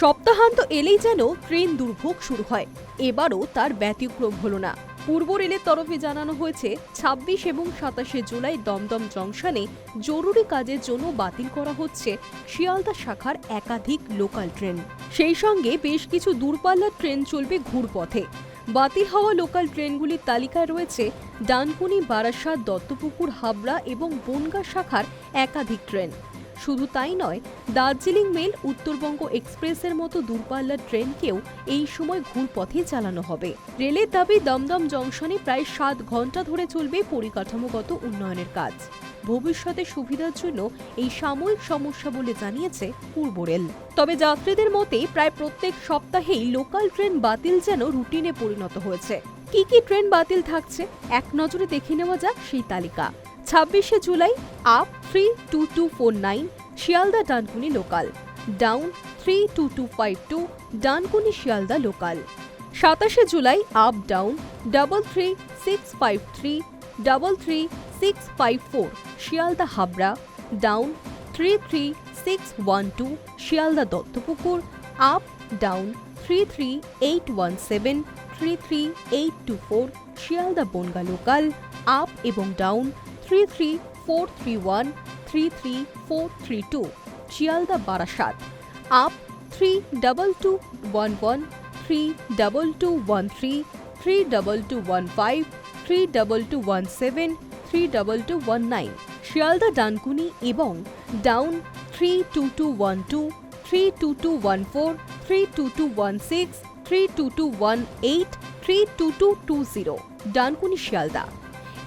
সপ্তাহান্ত এলেই যেন ট্রেন দুর্ভোগ শুরু হয়। এবারও তার ব্যতিক্রম হলো না। পূর্ব রেলের তরফে জানানো হয়েছে, ছাব্বিশ এবং সাতাশে জুলাই দমদম জংশনে জরুরি কাজের জন্য বাতিল করা হচ্ছে শিয়ালদা শাখার একাধিক লোকাল ট্রেন। সেই সঙ্গে বেশ কিছু দূরপাল্লার ট্রেন চলবে ঘুরপথে। বাতিল হওয়া লোকাল ট্রেনগুলির তালিকায় রয়েছে ডানকুনি, বারাসাত, দত্তপুকুর, হাবড়া এবং বনগা শাখার একাধিক ট্রেন। শুধু তাই নয়, দার্জিলিং মেল উত্তরবঙ্গ এক্সপ্রেসের মতো দূরপাল্লার ট্রেনকেও এই সময় ঘুরপথে চালানো হবে। রেলের দাবি, দমদম জংশনে প্রায় সাত ঘণ্টা ধরে চলবে পরিকাঠামোগত উন্নয়নের কাজ। ভবিষ্যতে সুবিধার জন্য এই সাময়িক সমস্যা বলে জানিয়েছে পূর্ব রেল। তবে যাত্রীদের মতে, প্রায় প্রত্যেক সপ্তাহেই লোকাল ট্রেন বাতিল যেন রুটিনে পরিণত হয়েছে। কি কি ট্রেন বাতিল থাকছে, এক নজরে দেখে নেওয়া যাক সেই তালিকা। ছাব্বিশে July, up three two two four nine, Sealdah Dankuni local. Down three two two five two, Dankuni Sealdah local. সাতাশে July, up down, double three six five three, double three six five four, Sealdah Habra. Down three three six one two, Sealdah Duttapukur. Up down three three eight one seven, three three eight two four, Sealdah Bongaon local. Up এবং down three three four three one three three four three two Sealdah Barasat up three double two one one three double two one three three double two one five three double two one seven three double two one nine Sealdah Dankuni এবং down three two two one two three two two one four three two two one six three two two one eight three two two two zero Dankuni Sealdah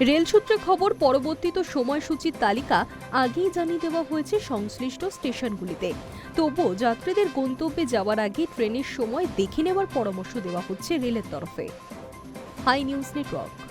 rail সূত্রে খবর, পরবর্তীত সময়সূচির তালিকা আগেই জানিয়ে দেওয়া হয়েছে সংশ্লিষ্ট স্টেশনগুলিতে। তবুও যাত্রীদের গন্তব্যে যাওয়ার আগে ট্রেনের সময় দেখে নেওয়ার পরামর্শ দেওয়া হচ্ছে রেলের তরফে। High News Network.